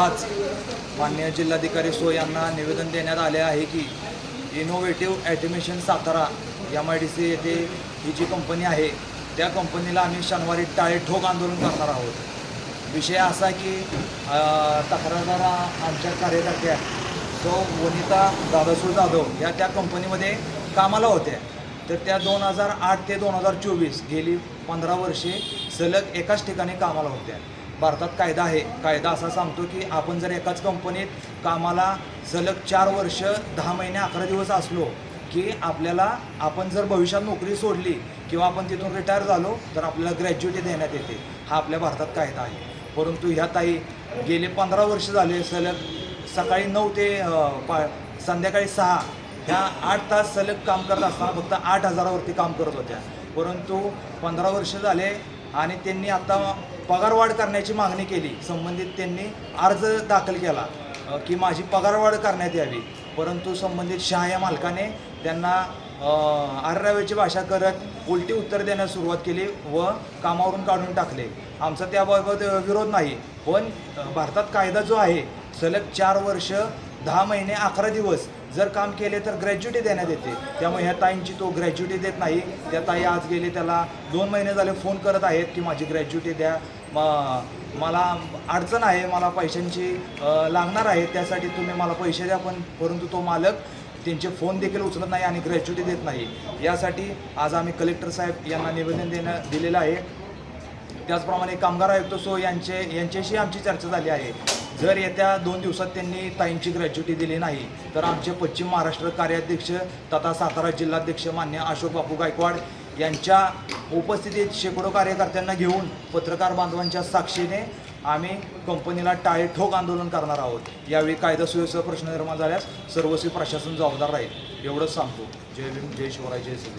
आत्ताच मान्य जिल्हाधिकारी सो यांना निवेदन देण्यात आले आहे की innovative admission Satara M I D C येथे ही जी कंपनी आहे त्या कंपनीला आम्ही शनिवारी टाळे ठोक आंदोलन करणार आहोत. विषय असा की तक्रारदार आमच्या कार्यकर्त्या सो वनिता दादासू जाधव या त्या कंपनीमध्ये कामाला होत्या. तर त्या दोन हजार आठ ते दोन हजार चोवीस गेली पंधरा वर्षे सलग एकाच ठिकाणी कामाला होत्या. भारतात कायदा आहे. कायदा असा सांगतो की आपण जर एकाच कंपनीत कामाला सलग चार वर्ष दहा महिने अकरा दिवस असलो की आपल्याला आपण जर भविष्यात नोकरी सोडली किंवा आपण तिथून रिटायर झालो तर आपल्याला ग्रॅज्युएटी देण्यात येते. हा आपल्या भारतात कायदा आहे. परंतु ह्या ताई गेले पंधरा वर्ष झाले सलग सकाळी नऊ ते पा संध्याकाळी सहा ह्या आठ तास सलग काम करत असताना फक्त आठ हजारावरती काम करत होत्या. परंतु पंधरा वर्ष झाले आणि त्यांनी आता पगारवाढ करण्याची मागणी केली. संबंधित त्यांनी अर्ज दाखल केला की माझी पगारवाढ करण्यात यावी. परंतु संबंधित शहा या मालकाने त्यांना आर्राव्याची भाषा करत उलटी उत्तर देण्यास सुरुवात केली व कामावरून काढून टाकले. आमचा त्याबाबत विरोध नाही. पण भारतात कायदा जो आहे सलग चार वर्ष दहा महिने अकरा दिवस जर काम केले तर ग्रॅज्युटी देण्यात येते. त्यामुळे ह्या ताईंची तो ग्रॅज्युटी देत नाही. त्या ताई आज गेले त्याला दोन महिने झाले फोन करत आहेत की माझी ग्रॅज्युटी द्या. मग मला अडचण आहे मला पैशांची लागणार आहे त्यासाठी तुम्ही मला पैसे द्या पण परंतु तो मालक त्यांचे फोन देखील उचलत नाही आणि ग्रॅज्युटी देत नाही. यासाठी आज आम्ही कलेक्टर साहेब यांना निवेदन देणं दिलेलं आहे. त्याचप्रमाणे कामगार आयुक्त सो यांचे यांच्याशी आमची चर्चा झाली आहे. जर येत्या दोन दिवसात त्यांनी ताईंची ग्रॅज्युटी दिली नाही तर आमचे पश्चिम महाराष्ट्र कार्याध्यक्ष तथा सातारा जिल्हाध्यक्ष मान्य अशोक बापू गायकवाड यांच्या उपस्थितीत शेकडो कार्यकर्त्यांना घेऊन पत्रकार बांधवांच्या साक्षीने आम्ही कंपनीला टाळे ठोक आंदोलन करणार आहोत. यावेळी कायदा सुव्यवस्था प्रश्न निर्माण झाल्यास सर्वस्वी प्रशासन जबाबदार राहील. एवढंच सांगतो. जय भीम जय शिवराय जय श्री